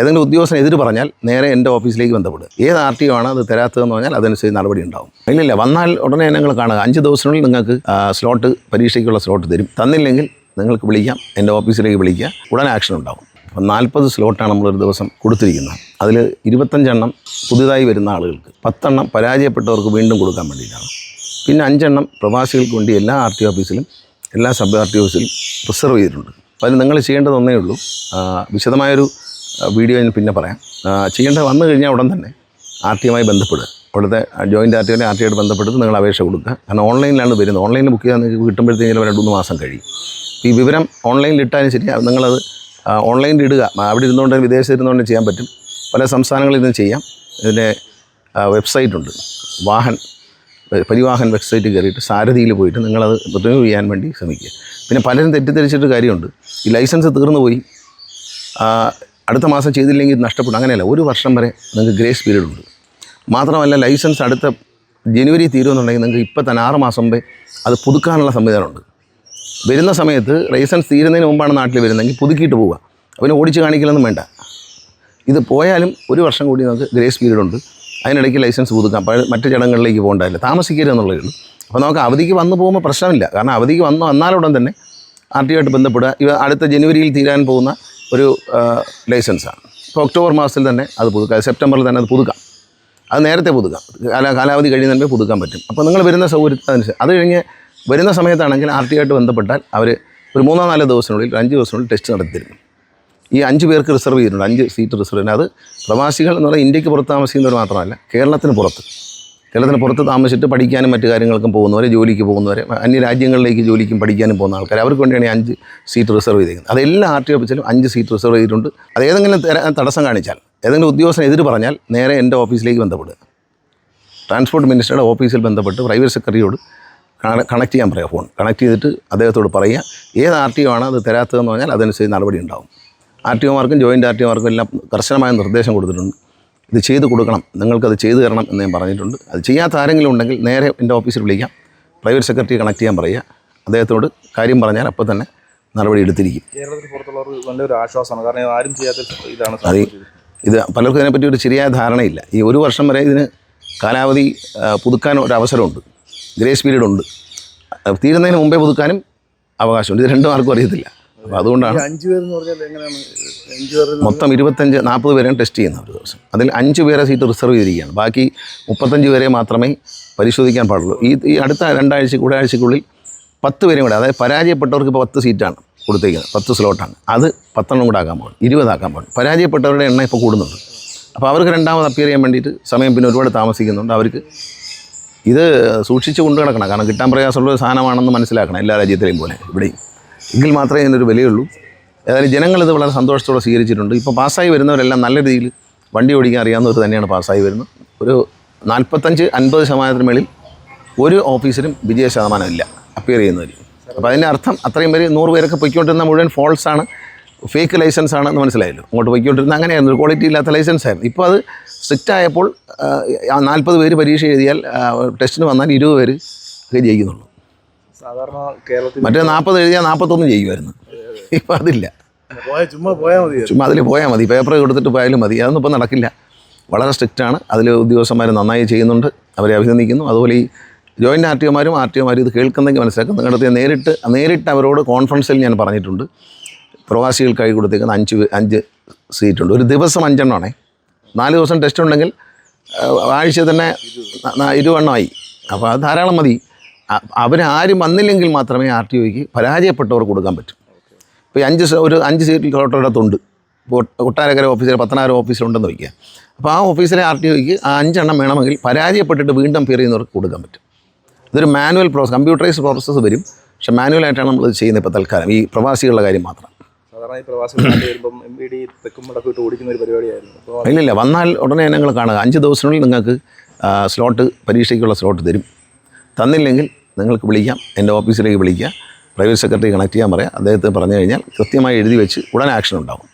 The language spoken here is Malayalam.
ഏതെങ്കിലും ഉദ്യോഗസ്ഥനെ എതിര് പറഞ്ഞാൽ നേരെ എന്റെ ഓഫീസിലേക്ക് ബന്ധപ്പെടുക. ഏത് ആർ ടി ഒ ആണ് അത് തരാത്തതെന്ന് പറഞ്ഞാൽ അതനുസരിച്ച് നടപടി ഉണ്ടാവും. ഇല്ലില്ല വന്നാൽ ഉടനെ ഞങ്ങൾ കാണുക. അഞ്ച് ദിവസത്തിനുള്ളിൽ നിങ്ങൾക്ക് സ്ലോട്ട് പരീക്ഷയ്ക്കുള്ള സ്ലോട്ട് തരും. തന്നില്ലെങ്കിൽ നിങ്ങൾക്ക് വിളിക്കാം എന്റെ ഓഫീസിലേക്ക് വിളിക്കുക. ഉടൻ ആക്ഷൻ ഉണ്ടാവും. അപ്പം നാൽപ്പത് സ്ലോട്ടാണ് നമ്മളൊരു ദിവസം കൊടുത്തിരിക്കുന്നത്. അതിൽ ഇരുപത്തഞ്ചെണ്ണം പുതുതായി വരുന്ന ആളുകൾക്ക് പത്തെണ്ണം പരാജയപ്പെട്ടവർക്ക് വീണ്ടും കൊടുക്കാൻ വേണ്ടിയിട്ടാണ്. പിന്നെ അഞ്ചെണ്ണം പ്രവാസികൾക്ക് വേണ്ടി എല്ലാ ആർ ടി ഓഫീസിലും എല്ലാ സബ് ആർ ടി ഓഫീസിലും റിസർവ് ചെയ്തിട്ടുണ്ട്. അതിന് നിങ്ങൾ ചെയ്യേണ്ടതൊന്നേ ഉള്ളൂ. വിശദമായൊരു വീഡിയോ ഞാൻ പിന്നെ പറയാം. ചെയ്യേണ്ടത് വന്നു കഴിഞ്ഞാൽ ഉടൻ തന്നെ ആർ ടി യുമായി ബന്ധപ്പെടുക. അവിടുത്തെ ജോയിന്റ് ആർ ടി ഒനെ ആർ ടി ആയിട്ട് ബന്ധപ്പെട്ട് നിങ്ങൾ അപേക്ഷ കൊടുക്കുക. കാരണം ഓൺലൈനിലാണ് വരുന്നത്. ഓൺലൈനിൽ ബുക്ക് ചെയ്യാൻ നിങ്ങൾക്ക് കിട്ടുമ്പോഴത്തേക്കും രണ്ട് മൂന്ന് മാസം കഴിയും. ഈ വിവരം ഓൺലൈനിൽ ഇട്ടാലും ശരി നിങ്ങളത് ഓൺലൈനിൽ ഇടുക. അവിടെ ഇരുന്നുകൊണ്ട് വിദേശത്ത് ഇരുന്നുകൊണ്ട് ചെയ്യാൻ പറ്റും. പല സംസ്ഥാനങ്ങളിൽ നിന്ന് ചെയ്യാം. ഇതിന്റെ വെബ്സൈറ്റ് ഉണ്ട്. വാഹൻ പരിവാഹൻ വെബ്സൈറ്റ് കയറിയിട്ട് സാരഥിയിൽ പോയിട്ട് നിങ്ങളത് റിന്യൂ ചെയ്യാൻ വേണ്ടി ശ്രമിക്കുക. പിന്നെ പലരും തെറ്റിദ്ധരിച്ചിട്ട് കാര്യമുണ്ട്. ഈ ലൈസൻസ് തീർന്നു പോയി. അടുത്ത മാസം ചെയ്തില്ലെങ്കിൽ നഷ്ടപ്പെടും അങ്ങനെയല്ല ഒരു വർഷം വരെ നിങ്ങൾക്ക് ഗ്രേസ് പീരീഡ് ഉണ്ട്. മാത്രമല്ല ലൈസൻസ് അടുത്ത ജനുവരി തീരുമെന്നുണ്ടെങ്കിൽ നിങ്ങൾക്ക് ഇപ്പം തന്നെ ആറ് മാസം മുമ്പേ അത് പുതുക്കാനുള്ള സംവിധാനമുണ്ട്. വരുന്ന സമയത്ത് ലൈസൻസ് തീരുന്നതിന് മുമ്പാണ് നാട്ടിൽ വരുന്നതെങ്കിൽ പുതുക്കിയിട്ട് പോവുക. അവന് ഓടിച്ച് കാണിക്കലൊന്നും വേണ്ട. ഇത് പോയാലും ഒരു വർഷം കൂടി നമുക്ക് ഗ്രേസ് പീരീഡ് ഉണ്ട്. അതിനിടയ്ക്ക് ലൈസൻസ് പുതുക്കാം. മറ്റു ചടങ്ങുകളിലേക്ക് പോകേണ്ടതില്ല. താമസിക്കരുത് ഉള്ളൂ. അപ്പോൾ നമുക്ക് അവധിക്ക് വന്നു പോകുമ്പോൾ പ്രശ്നമില്ല. കാരണം അവധിക്ക് വന്നു വന്നാലുടൻ തന്നെ ആർ ടി ആയിട്ട് ബന്ധപ്പെടുക. ഇവ അടുത്ത ജനുവരിയിൽ തീരാൻ പോകുന്ന ഒരു ലൈസൻസാണ്. ഇപ്പോൾ ഒക്ടോബർ മാസത്തിൽ തന്നെ അത് പുതുക്കാം. സെപ്റ്റംബറിൽ തന്നെ അത് പുതുക്കാം. അത് നേരത്തെ പുതുക്കാം. കാല കാലാവധി കഴിയുന്നതിന് പുതുക്കാൻ പറ്റും. അപ്പോൾ നിങ്ങൾ വരുന്ന സൗകര്യത്തിനനുസരിച്ച് അത് കഴിഞ്ഞ് വരുന്ന സമയത്താണെങ്കിൽ ആർ ടി ആയിട്ട് ബന്ധപ്പെട്ടാൽ അവർ ഒരു മൂന്നോ നാലോ ദിവസത്തിനുള്ളിൽ ഒരു അഞ്ച് ദിവസത്തിനുള്ളിൽ ടെസ്റ്റ് നടത്തിയിരുന്നു ഈ അഞ്ച് പേർക്ക് റിസർവ് ചെയ്തിട്ടുണ്ട്. അഞ്ച് സീറ്റ് റിസർവ് ചെയ്യുന്നത്. അത് പ്രവാസികൾ എന്ന് പറഞ്ഞാൽ ഇന്ത്യയ്ക്ക് പുറത്ത് താമസിക്കുന്നവർ മാത്രമല്ല കേരളത്തിന് പുറത്ത്. കേരളത്തിന് പുറത്ത് താമസിച്ചിട്ട് പഠിക്കാനും മറ്റു കാര്യങ്ങൾക്കും പോകുന്നവർ ജോലിക്ക് പോകുന്നവർ അന്യ രാജ്യങ്ങളിലേക്ക് ജോലിക്കും പഠിക്കാനും പോകുന്ന ആൾക്കാർ അവർക്ക് വേണ്ടിയാണ് അഞ്ച് സീറ്റ് റിസർവ് ചെയ്തിരിക്കുന്നത്. അതെല്ലാ ആർ ടി ഓഫീസിലും അഞ്ച് സീറ്റ് റിസർവ് ചെയ്തിട്ടുണ്ട്. അത് ഏതെങ്കിലും തടസ്സം കാണിച്ചാൽ ഏതെങ്കിലും ഉദ്യോഗസ്ഥൻ എതിര് പറഞ്ഞാൽ നേരെ എന്റെ ഓഫീസിലേക്ക് ബന്ധപ്പെടുക. ട്രാൻസ്പോർട്ട് മിനിസ്റ്ററുടെ ഓഫീസിൽ ബന്ധപ്പെട്ട് പ്രൈവറ്റ് സെക്രട്ടറിയോട് കണക്ട് ചെയ്യാൻ പറയുക ഫോൺ. കണക്ട് ചെയ്തിട്ട് അദ്ദേഹത്തോട് പറയുക ഏത് ആർ ടി ഒ ആണ് അത് തരാത്തതെന്ന് പറഞ്ഞാൽ അതനുസരിച്ച് നടപടി ഉണ്ടാവും. ആർ ടി ഒമാർക്കും ജോയിന്റ് ആർ ടി ഒമാർക്കും എല്ലാം കർശനമായ നിർദ്ദേശം കൊടുത്തിട്ടുണ്ട്. ഇത് ചെയ്ത് കൊടുക്കണം. നിങ്ങൾക്കത് ചെയ്തു തരണം എന്ന് ഞാൻ പറഞ്ഞിട്ടുണ്ട്. അത് ചെയ്യാത്ത ആരെങ്കിലും ഉണ്ടെങ്കിൽ നേരെ എന്റെ ഓഫീസിൽ വിളിക്കാം. പ്രൈവറ്റ് സെക്രട്ടറി കണക്ട് ചെയ്യാൻ പറയുക. അദ്ദേഹത്തോട് കാര്യം പറഞ്ഞാൽ അപ്പോൾ തന്നെ നടപടി എടുത്തിരിക്കും. കേരളത്തിൽ പുറത്തുള്ളവർ നല്ലൊരു ആശ്വാസമാണ്. കാരണം ആരും ചെയ്യാത്ത ഇതാണ് അത്. ഇത് പലർക്കും ഇതിനെപ്പറ്റി ഒരു ശരിയായ ധാരണയില്ല. ഈ ഒരു വർഷം വരെ ഇതിന് കാലാവധി പുതുക്കാൻ ഒരു അവസരമുണ്ട്. ഗ്രേസ് പീരീഡ് ഉണ്ട്. അത് തീരുന്നതിന് മുമ്പേ പുതുക്കാനും അവകാശമുണ്ട്. ഇത് രണ്ടും ആർക്കും അറിയത്തില്ല. അപ്പോൾ അതുകൊണ്ടാണ് അഞ്ച് പേരെന്ന് പറഞ്ഞാൽ എങ്ങനെയാണ്? അഞ്ച് പേർ മൊത്തം ഇരുപത്തഞ്ച് നാൽപ്പത് പേരെയാണ് ടെസ്റ്റ് ചെയ്യുന്നത് ഒരു ദിവസം. അതിൽ അഞ്ച് പേരെ സീറ്റ് റിസർവ് ചെയ്തിരിക്കുകയാണ്. ബാക്കി മുപ്പത്തഞ്ച് പേരെ മാത്രമേ പരിശോധിക്കാൻ പാടുള്ളൂ. ഈ ഈ അടുത്ത രണ്ടാഴ്ച ഒരാഴ്ചക്കുള്ളിൽ പത്ത് പേരും കൂടെ അതായത് പരാജയപ്പെട്ടവർക്ക് ഇപ്പോൾ പത്ത് സീറ്റാണ് കൊടുത്തേക്കുന്നത്. പത്ത് സ്ലോട്ടാണ്. അത് പത്തെണ്ണം കൂടെ ആക്കാൻ പോകും ഇരുപതാക്കാൻ പോകും പരാജയപ്പെട്ടവരുടെ എണ്ണം ഇപ്പോൾ കൂടുന്നുണ്ട്. അപ്പോൾ അവർക്ക് രണ്ടാമത് അപ്പിയർ ചെയ്യാൻ വേണ്ടിയിട്ട് സമയം പിന്നെ ഒരുപാട് താമസിക്കുന്നുണ്ട്. അവർക്ക് ഇത് സൂക്ഷിച്ച് കൊണ്ടു കിടക്കണം കാരണം കിട്ടാൻ പ്രയാസമുള്ള ഒരു സാധനമാണെന്ന് മനസ്സിലാക്കണം എല്ലാ രാജ്യത്തിലെയും പോലെ. ഇവിടെയും. എങ്കിൽ മാത്രമേ ഇതിനൊരു വിലയുള്ളൂ. ഏതായാലും ജനങ്ങളിത് വളരെ സന്തോഷത്തോടെ സ്വീകരിച്ചിട്ടുണ്ട്. ഇപ്പോൾ പാസ്സായി വരുന്നവരെല്ലാം നല്ല രീതിയിൽ വണ്ടി ഓടിക്കാൻ അറിയാവുന്നവർ തന്നെയാണ് പാസ്സായി വരുന്നത്. ഒരു നാൽപ്പത്തഞ്ച് അൻപത് ശതമാനത്തിന് മേളിൽ ഒരു ഓഫീസിനും വിജയ ശതമാനമില്ല അപ്പിയർ ചെയ്യുന്നവർ അപ്പോൾ അതിന്റെ അർത്ഥം അത്രയും പേര് നൂറ് പേരൊക്കെ പൊയ്ക്കൊണ്ടിരുന്ന മുഴുവൻ ഫോൾസ് ആണ്. ഫേക്ക് ലൈസൻസ് ആണെന്ന് മനസ്സിലായല്ലോ. അങ്ങോട്ട് പൊയ്ക്കൊണ്ടിരുന്ന അങ്ങനെയായിരുന്നു. ഒരു ക്വാളിറ്റി ഇല്ലാത്ത ലൈസൻസ് ആയിരുന്നു. ഇപ്പോൾ അത് സ്ട്രിക്റ്റ് ആയപ്പോൾ നാൽപ്പത് പേര് പരീക്ഷ എഴുതിയാൽ ടെസ്റ്റിന് വന്നാൽ ഇരുപത് പേര് ജയിക്കുന്നുള്ളൂ. സാധാരണ കേരളത്തിൽ മറ്റേ നാൽപ്പത് എഴുതിയാൽ നാൽപ്പത്തൊന്ന് ചെയ്യുമായിരുന്നു ഇപ്പം അതില്ല. ചുമ്മാ പോയാൽ മതി ചുമ്മാ അതിൽ പോയാൽ മതി. പേപ്പർ കൊടുത്തിട്ട് പോയാലും മതി. അതൊന്നും ഇപ്പം നടക്കില്ല. വളരെ സ്ട്രിക്റ്റ് ആണ്. അതിൽ ഉദ്യോഗസ്ഥന്മാർ നന്നായി ചെയ്യുന്നുണ്ട്. അവരെ അഭിനന്ദിക്കുന്നു. അതുപോലെ ഈ ജോയിന്റ് ആർ ടി ഒമാരും ആർ ടി ഒമാരും ഇത് കേൾക്കുന്നെങ്കിൽ മനസ്സിലാക്കും നിങ്ങളുടെ അടുത്ത് നേരിട്ട് നേരിട്ട് അവരോട് കോൺഫറൻസിൽ ഞാൻ പറഞ്ഞിട്ടുണ്ട്. പ്രവാസികൾക്കായി കൊടുത്തേക്കുന്ന അഞ്ച് അഞ്ച് സീറ്റുണ്ട് ഒരു ദിവസം അഞ്ചെണ്ണമാണേ നാല് ദിവസം ടെസ്റ്റ് ഉണ്ടെങ്കിൽ ആഴ്ച തന്നെ ഇരുവണ്ണമായി അപ്പോൾ അത് ധാരാളം മതി. അവരാരും വന്നില്ലെങ്കിൽ മാത്രമേ ആർ ടി ഒക്ക് പരാജയപ്പെട്ടവർ കൊടുക്കാൻ പറ്റൂ. ഇപ്പോൾ അഞ്ച് ഒരു അഞ്ച് സീറ്റിൽ തൊട്ടടുത്തുണ്ട് ഇപ്പോൾ കൊട്ടാരക്കര ഓഫീസിൽ പത്തനാറ് ഓഫീസിലുണ്ടെന്ന് വയ്ക്കുക. അപ്പോൾ ആ ഓഫീസിലെ ആർ ടി ഒക്ക് ആ അഞ്ചെണ്ണം വേണമെങ്കിൽ പരാജയപ്പെട്ടിട്ട് വീണ്ടും ഫിയർ ചെയ്യുന്നവർക്ക് കൊടുക്കാൻ പറ്റും. ഇതൊരു മാനുവൽ പ്രോസസ് കമ്പ്യൂട്ടറൈസ് പ്രോസസ്സ് വരും. പക്ഷേ മാനുവലായിട്ടാണ് നമ്മൾ ചെയ്യുന്നത് ഇപ്പോൾ തൽക്കാലം. ഈ പ്രവാസികളുടെ കാര്യം മാത്രം. സാധാരണ പ്രവാസികൾ നാട്ടിൽ വരുമ്പം എം ബി ഡി തെക്കും മുടക്കും ഇട്ട് ഓടിക്കുന്ന ഒരു പരിപാടിയായിരുന്നു. ഇല്ലില്ല വന്നാൽ ഉടനെ ഞങ്ങൾ കാണുക. അഞ്ച് ദിവസത്തിനുള്ളിൽ നിങ്ങൾക്ക് സ്ലോട്ട് പരീക്ഷയ്ക്കുള്ള സ്ലോട്ട് തരും. തന്നില്ലെങ്കിൽ നിങ്ങൾക്ക് വിളിക്കാം എന്റെ ഓഫീസിലേക്ക് വിളിക്കുക പ്രൈവറ്റ് സെക്രട്ടറി കണക്ട് ചെയ്യാൻ പറയാം. അദ്ദേഹത്തെ പറഞ്ഞു കഴിഞ്ഞാൽ കൃത്യമായി എഴുതി വെച്ച് ഉടൻ ആക്ഷൻ ഉണ്ടാവും